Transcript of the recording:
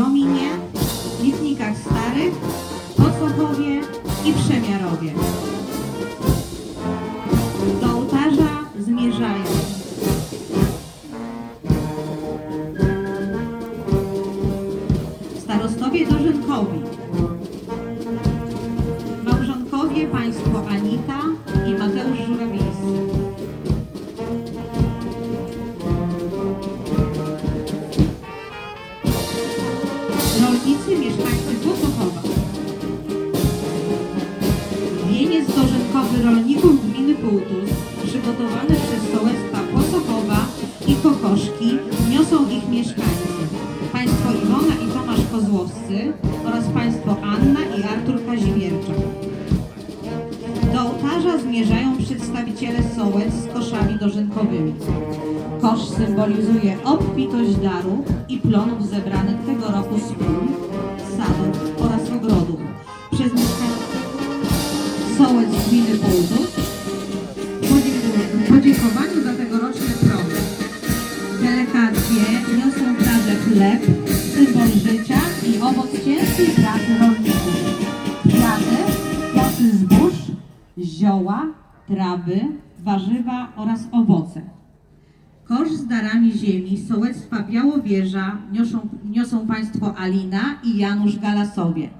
Grominie, Litnikach Starych, Podwokowie i Przemiarowie. Do ołtarza zmierzają starostowie dożynkowi, małżonkowie państwo Anita i Mateusz Żurawicki. Mieszkańcy Włosochowa. Wieniec dożynkowy rolników gminy Półtus, przygotowane przez sołectwa Włosochowa i Kokoszki, niosą ich mieszkańcy. Państwo Iwona i Tomasz Kozłowscy oraz państwo Anna i Artur Kazimierczak. Do ołtarza zmierzają przedstawiciele sołec z koszami dożynkowymi. Kosz symbolizuje obfitość darów i plonów zebranych tego roku z sołec gminy Pułtus w podziękowaniu za tegoroczne plony. Delegacje niosą w chleb, symbol życia i owoc ciężkiej pracy rolników. Kwiaty, kwiaty zbóż, zioła, trawy, warzywa oraz owoce. Kosz z darami ziemi sołectwa Białowieża niosą, niosą państwo Alina i Janusz Galasowie.